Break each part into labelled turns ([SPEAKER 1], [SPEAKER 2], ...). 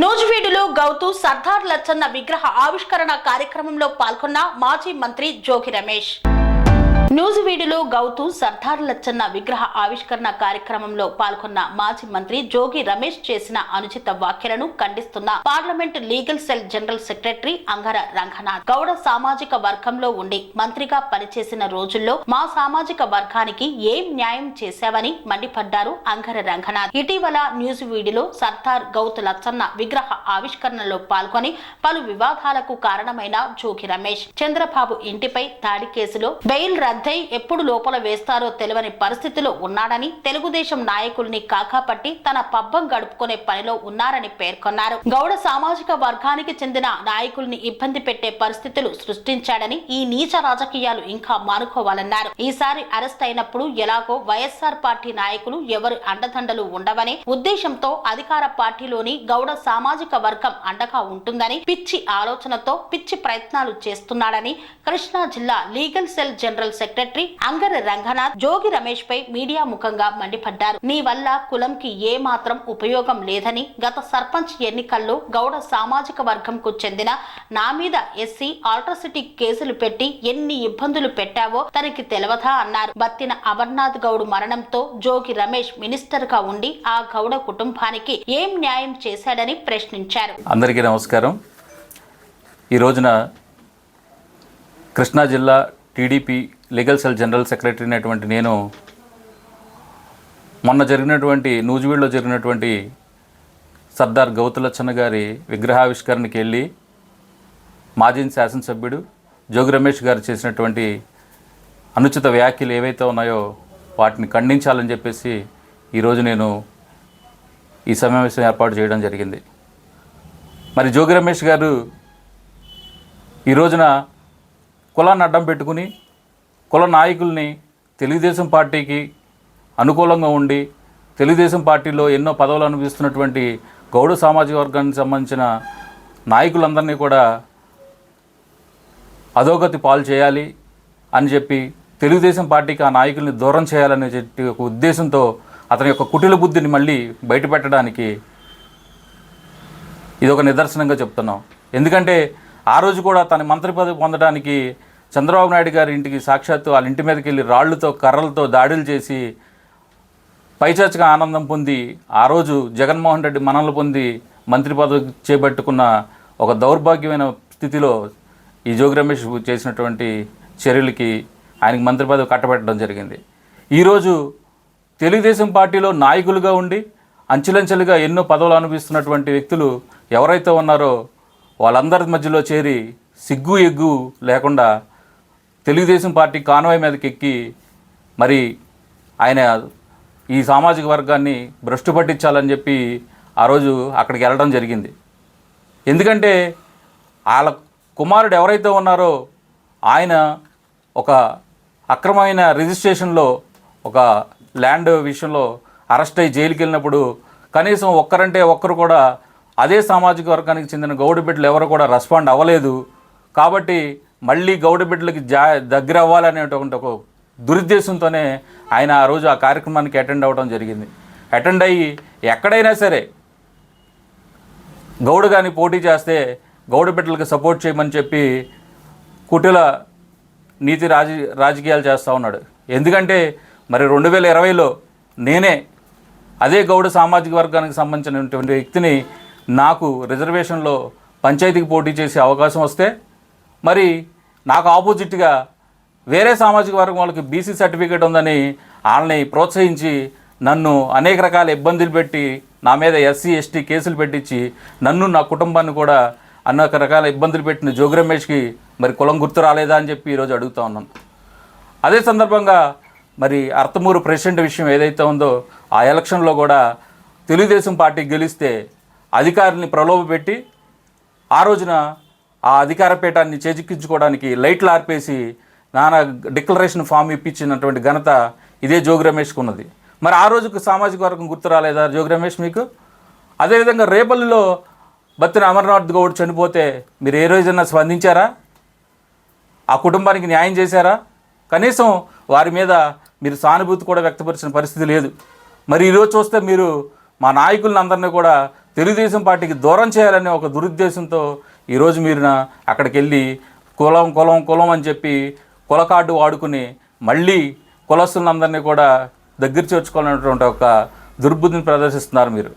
[SPEAKER 1] నూజివీడులో గౌతు సర్దార్ లచ్చన్న విగ్రహ ఆవిష్కరణ కార్యక్రమంలో పాల్గొన్న మాజీ మంత్రి జోగి రమేష్. నూజివీడులో గౌతు సర్దార్ లచ్చన్న విగ్రహ ఆవిష్కరణ కార్యక్రమంలో పాల్గొన్న మాజీ మంత్రి జోగి రమేష్ చేసిన అనుచిత వ్యాఖ్యలను ఖండిస్తున్న parliament legal cell general secretary Angara Ranganath. Gowda సామాజిక వర్గంలో ఉండి మంత్రిగా పనిచేసిన రోజుల్లో మా సామాజిక వర్గానికి ఏం న్యాయం చేశావని మండిపడ్డారు అంగర రంగనాథ్. ఇటీవల న్యూజివీడులో సర్దార్ గౌతు లచ్చన్న విగ్రహ ఆవిష్కరణలో పాల్గొని పలు వివాదాలకు కారణమైన జోగి రమేష్. చంద్రబాబు ఇంటిపై దాడి కేసులో బెయిల్ రద్దు ఎప్పుడు లోపల వేస్తారో తెలియని పరిస్థితిలో ఉన్నాడని తెలుగుదేశం నాయకుల్ని కాకాపట్టి తన పబ్బం గడుపుకునే పనిలో ఉన్నారని పేర్కొన్నారు. గౌడ సామాజిక వర్గానికి చెందిన నాయకుల్ని ఇబ్బంది పెట్టే పరిస్థితులు సృష్టించాడని ఈ నీచ రాజకీయాలు ఇంకా మానుకోవాలన్నారు. ఈసారి అరెస్ట్ అయినప్పుడు ఎలాగో వైఎస్ఆర్ పార్టీ నాయకులు ఎవరు అండదండలు ఉండవనే ఉద్దేశంతో అధికార పార్టీలోని గౌడ సామాజిక వర్గం అండగా ఉంటుందని పిచ్చి ఆలోచనతో పిచ్చి ప్రయత్నాలు చేస్తున్నాడని కృష్ణా జిల్లా legal cell general secretary Angara Ranganath Jogi Ramesh పై మీడియా ముఖంగా మండిపడ్డారు. నీ వల్ల కులంకి ఏ మాత్రం ఉపయోగం లేదని గత సర్పంచ్ ఎన్నికల్లో గౌడ సామాజిక వర్గంకు చెందిన నా మీద ఎస్సీ ఆల్ట్రసిటీ కేసులు పెట్టి ఎన్ని ఇబ్బందులు పెట్టావో తనకి తెలవదా అన్నారు. బత్తిన అమర్నాథ్ గౌడ్ మరణంతో జోగి రమేష్ మినిస్టర్గా ఉండి ఆ గౌడ కుటుంబానికి ఏం న్యాయం చేశాడని ప్రశ్నించారు.
[SPEAKER 2] అందరికీ నమస్కారం. ఈ రోజున కృష్ణా జిల్లా TDP legal cell general secretary అయినటువంటి నేను మొన్న జరిగినటువంటి నూజివీడులో జరిగినటువంటి సర్దార్ గౌతులచ్చన్న గారి విగ్రహావిష్కరణకి వెళ్ళి మాజీ శాసనసభ్యుడు జోగి రమేష్ గారు చేసినటువంటి అనుచిత వ్యాఖ్యలు ఏవైతే ఉన్నాయో వాటిని ఖండించాలని చెప్పేసి ఈరోజు నేను ఈ సమావేశం ఏర్పాటు చేయడం జరిగింది. మరి జోగి రమేష్ గారు ఈ రోజున కులాన్ని అడ్డం పెట్టుకుని కుల నాయకుల్ని తెలుగుదేశం పార్టీకి అనుకూలంగా ఉండి తెలుగుదేశం పార్టీలో ఎన్నో పదవులు అనుభవిస్తున్నటువంటి గౌడ సామాజిక వర్గానికి సంబంధించిన నాయకులందరినీ కూడా అధోగతి పాలు చేయాలి అని చెప్పి తెలుగుదేశం పార్టీకి ఆ నాయకుల్ని దూరం చేయాలనే చెప్పి ఒక ఉద్దేశంతో అతని యొక్క కుటిల బుద్ధిని మళ్ళీ బయటపెట్టడానికి ఇది ఒక నిదర్శనంగా చెప్తున్నాం. ఎందుకంటే ఆ రోజు కూడా తన మంత్రి పదవి పొందడానికి చంద్రబాబు నాయుడు గారి ఇంటికి సాక్షాత్తు వాళ్ళ ఇంటి మీదకి వెళ్ళి రాళ్ళతో కర్రలతో దాడులు చేసి పైచాచక ఆనందం పొంది ఆ రోజు జగన్మోహన్ రెడ్డి మనల్ని పొంది మంత్రి పదవి చేపట్టుకున్న ఒక దౌర్భాగ్యమైన స్థితిలో ఈ జోగి రమేష్ చేసినటువంటి చర్యలకి ఆయనకి మంత్రి పదవి కట్టబెట్టడం జరిగింది. ఈరోజు తెలుగుదేశం పార్టీలో నాయకులుగా ఉండి అంచెలంచెలుగా ఎన్నో పదవులు అనుభవిస్తున్నటువంటి వ్యక్తులు ఎవరైతే ఉన్నారో వాళ్ళందరి మధ్యలో చేరి సిగ్గు ఎగ్గు లేకుండా తెలుగుదేశం పార్టీ కాన్వాయ్ మీదకి ఎక్కి మరి ఆయన ఈ సామాజిక వర్గాన్ని భ్రష్టు పట్టించాలని చెప్పి ఆ రోజు అక్కడికి వెళ్ళడం జరిగింది. ఎందుకంటే వాళ్ళ కుమారుడు ఎవరైతే ఉన్నారో ఆయన ఒక అక్రమమైన రిజిస్ట్రేషన్లో ఒక ల్యాండ్ విషయంలో అరెస్ట్ అయ్యి జైలుకి వెళ్ళినప్పుడు కనీసం ఒక్కరంటే ఒక్కరు కూడా అదే సామాజిక వర్గానికి చెందిన గౌడ బిడ్డలు ఎవరు కూడా రెస్పాండ్ అవ్వలేదు. కాబట్టి మళ్ళీ గౌడ బిడ్డలకి జా దగ్గర అవ్వాలనేటువంటి ఒక దురుద్దేశంతోనే ఆయన ఆ రోజు ఆ కార్యక్రమానికి అటెండ్ అవ్వడం జరిగింది. అటెండ్ అయ్యి ఎక్కడైనా సరే గౌడ కానీ పోటీ చేస్తే గౌడ బిడ్డలకు సపోర్ట్ చేయమని చెప్పి కుటిల నీతి రాజ రాజకీయాలు చేస్తూ ఉన్నాడు. ఎందుకంటే మరి రెండు వేల ఇరవైలో నేనే అదే గౌడ సామాజిక వర్గానికి సంబంధించినటువంటి వ్యక్తిని నాకు రిజర్వేషన్లో పంచాయతీకి పోటీ చేసే అవకాశం వస్తే మరి నాకు ఆపోజిట్గా వేరే సామాజిక వర్గం వాళ్ళకి బీసీ సర్టిఫికేట్ ఉందని వాళ్ళని ప్రోత్సహించి నన్ను అనేక రకాల ఇబ్బందులు పెట్టి నా మీద ఎస్సీ ఎస్టీ కేసులు పెట్టించి నన్ను నా కుటుంబాన్ని కూడా అనేక రకాల ఇబ్బందులు పెట్టిన జోగి రమేష్కి మరి కులం గుర్తు రాలేదా అని చెప్పి ఈరోజు అడుగుతా ఉన్నాను. అదే సందర్భంగా మరి అర్థమూరు ప్రెసిడెంట్ విషయం ఏదైతే ఉందో ఆ ఎలక్షన్లో కూడా తెలుగుదేశం పార్టీ గెలిస్తే అధికారుల్ని ప్రలోభపెట్టి ఆ రోజున ఆ అధికార పీఠాన్ని చేజిక్కించుకోవడానికి లైట్లు ఆర్పేసి నానా డిక్లరేషన్ ఫామ్ ఇప్పించినటువంటి ఘనత ఇదే జోగి రమేష్కు ఉన్నది. మరి ఆ రోజుకు సామాజిక వర్గం గుర్తు రాలేదా జోగి రమేష్ మీకు? అదేవిధంగా రేపల్లిలో బత్తిన అమర్నాథ్ గౌడ్ చనిపోతే మీరు ఏ రోజైనా స్పందించారా? ఆ కుటుంబానికి న్యాయం చేశారా? కనీసం వారి మీద మీరు సానుభూతి కూడా వ్యక్తపరిచిన పరిస్థితి లేదు. మరి ఈరోజు చూస్తే మీరు మా నాయకులను అందరినీ కూడా తెలుగుదేశం పార్టీకి దూరం చేయాలనే ఒక దురుద్దేశంతో ఈరోజు మీరు నా అక్కడికి వెళ్ళి కులం కులం కులం అని చెప్పి కుల కార్డు వాడుకుని మళ్ళీ కులస్తులందరినీ కూడా దగ్గర చేర్చుకోవాలనేటువంటి ఒక దుర్బుద్ధిని ప్రదర్శిస్తున్నారు మీరు.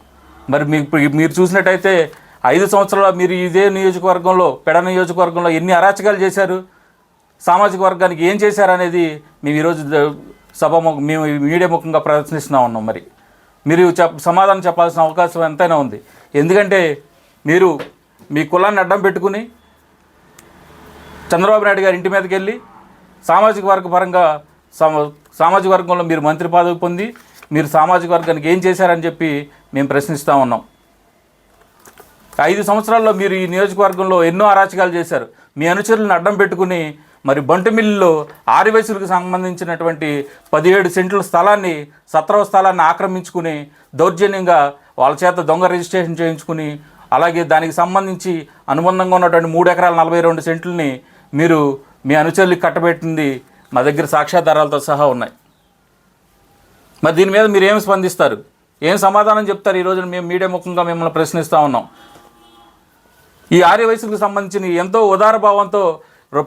[SPEAKER 2] మరి మీకు మీరు చూసినట్టయితే ఐదు సంవత్సరాలు మీరు ఇదే నియోజకవర్గంలో పెడ నియోజకవర్గంలో ఎన్ని అరాచకాలు చేశారు? సామాజిక వర్గానికి ఏం చేశారనేది మేము ఈరోజు సభ మేము మీడియా ముఖంగా ప్రదర్శిస్తున్నా ఉన్నాం మరి. మీరు చెప్ సమాధానం చెప్పాల్సిన అవకాశం ఎంతైనా ఉంది. ఎందుకంటే మీరు మీ కులాన్ని అడ్డం పెట్టుకుని చంద్రబాబు నాయుడు గారి ఇంటి మీదకి వెళ్ళి సామాజిక వర్గ పరంగా సామాజిక వర్గంలో మీరు మంత్రి పదవి పొంది మీరు సామాజిక వర్గానికి ఏం చేశారని చెప్పి మేము ప్రశ్నిస్తూ ఉన్నాం. ఐదు సంవత్సరాల్లో మీరు ఈ నియోజకవర్గంలో ఎన్నో అరాచకాలు చేశారు. మీ అనుచరులను అడ్డం పెట్టుకుని మరి బంటుమిల్లిలో ఆదివాసులకు సంబంధించినటువంటి పదిహేడు సెంట్ల స్థలాన్ని సత్రవ స్థలాన్ని ఆక్రమించుకుని దౌర్జన్యంగా వాళ్ళ చేత దొంగ రిజిస్ట్రేషన్ చేయించుకుని అలాగే దానికి సంబంధించి అనుబంధంగా ఉన్నటువంటి మూడు ఎకరాల నలభై రెండు సెంట్లని మీరు మీ అనుచరులకు కట్టబెట్టింది మా దగ్గర సాక్ష్యాధారాలతో సహా ఉన్నాయి. మరి దీని మీద మీరు ఏం స్పందిస్తారు? ఏం సమాధానం చెప్తారు? ఈ రోజున మేము మీడియా ముఖంగా మిమ్మల్ని ప్రశ్నిస్తూ ఉన్నాం. ఈ ఆర్య వయసుకు సంబంధించిన ఎంతో ఉదార భావంతో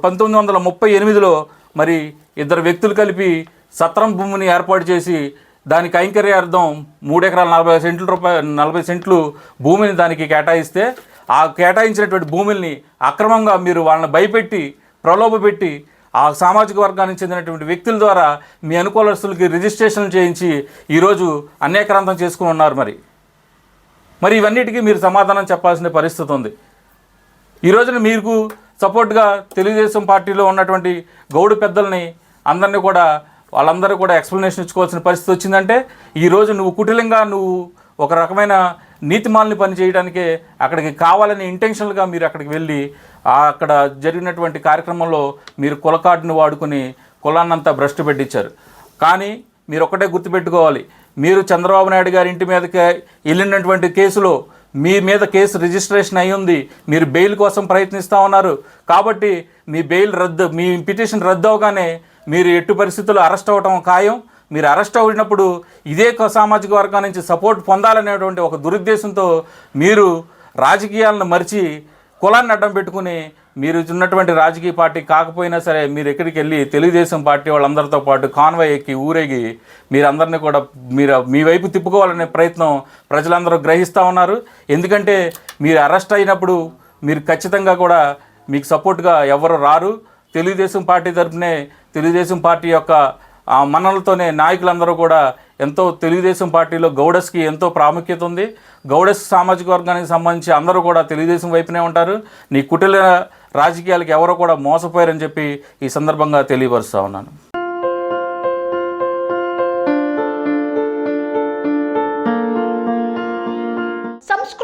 [SPEAKER 2] పంతొమ్మిది వందల ముప్పై ఎనిమిదిలో మరి ఇద్దరు వ్యక్తులు కలిపి సత్రం భూమిని ఏర్పాటు చేసి దాని కైంకర్యార్థం మూడు ఎకరాల నలభై సెంట్ల రూపాయ నలభై సెంట్లు భూమిని దానికి కేటాయిస్తే ఆ కేటాయించినటువంటి భూముల్ని అక్రమంగా మీరు వాళ్ళని భయపెట్టి ప్రలోభపెట్టి ఆ సామాజిక వర్గానికి చెందినటువంటి వ్యక్తుల ద్వారా మీ అనుకూలస్తులకి రిజిస్ట్రేషన్ చేయించి ఈరోజు అన్యాక్రాంతం చేసుకుని ఉన్నారు మరి. మరి ఇవన్నిటికీ మీరు సమాధానం చెప్పాల్సిన పరిస్థితి ఉంది. ఈ రోజున మీకు సపోర్ట్గా తెలుగుదేశం పార్టీలో ఉన్నటువంటి గౌడు పెద్దల్ని అందరినీ కూడా వాళ్ళందరూ కూడా ఎక్స్ప్లెనేషన్ ఇచ్చుకోవాల్సిన పరిస్థితి వచ్చిందంటే ఈరోజు నువ్వు కుటిలంగా నువ్వు ఒక రకమైన నీతిమాలని పని చేయడానికే అక్కడికి కావాలని ఇంటెన్షనల్గా మీరు అక్కడికి వెళ్ళి అక్కడ జరిగినటువంటి కార్యక్రమంలో మీరు కులకాటుని వాడుకుని కులాన్నంతా భ్రష్టు పెట్టించారు. కానీ మీరు ఒక్కటే గుర్తుపెట్టుకోవాలి మీరు చంద్రబాబు నాయుడు గారి ఇంటి మీదకి వెళ్ళినటువంటి కేసులో మీ మీద కేసు రిజిస్ట్రేషన్ అయి ఉంది మీరు బెయిల్ కోసం ప్రయత్నిస్తూ ఉన్నారు. కాబట్టి మీ బెయిల్ రద్దు మీ పిటిషన్ రద్దు అవగానే మీరు ఎట్టు పరిస్థితుల్లో అరెస్ట్ అవ్వటం ఖాయం. మీరు అరెస్ట్ అయినప్పుడు ఇదే సామాజిక వర్గం నుంచి సపోర్ట్ పొందాలనేటువంటి ఒక దురుద్దేశంతో మీరు రాజకీయాలను మరిచి కులాన్ని అడ్డం పెట్టుకుని మీరు ఉన్నటువంటి రాజకీయ పార్టీ కాకపోయినా సరే మీరు ఎక్కడికి వెళ్ళి తెలుగుదేశం పార్టీ వాళ్ళందరితో పాటు కాన్వాయ్ ఎక్కి ఊరేగి మీరందరినీ కూడా మీరు మీ వైపు తిప్పుకోవాలనే ప్రయత్నం ప్రజలందరూ గ్రహిస్తూ ఉన్నారు. ఎందుకంటే మీరు అరెస్ట్ అయినప్పుడు మీరు ఖచ్చితంగా కూడా మీకు సపోర్ట్గా ఎవరు రారు. తెలుగుదేశం పార్టీ తరపునే తెలుగుదేశం పార్టీ యొక్క మనలతోనే నాయకులందరూ కూడా ఎంతో తెలుగుదేశం పార్టీలో గౌడస్కి ఎంతో ప్రాముఖ్యత ఉంది. గౌడస్ సామాజిక వర్గానికి సంబంధించి అందరూ కూడా తెలుగుదేశం వైపునే ఉంటారు. నీ కుటిల రాజకీయాలకు ఎవరో కూడా మోసపోయారని చెప్పి ఈ సందర్భంగా తెలియపరుస్తూ ఉన్నాను.
[SPEAKER 1] సంస్కృతి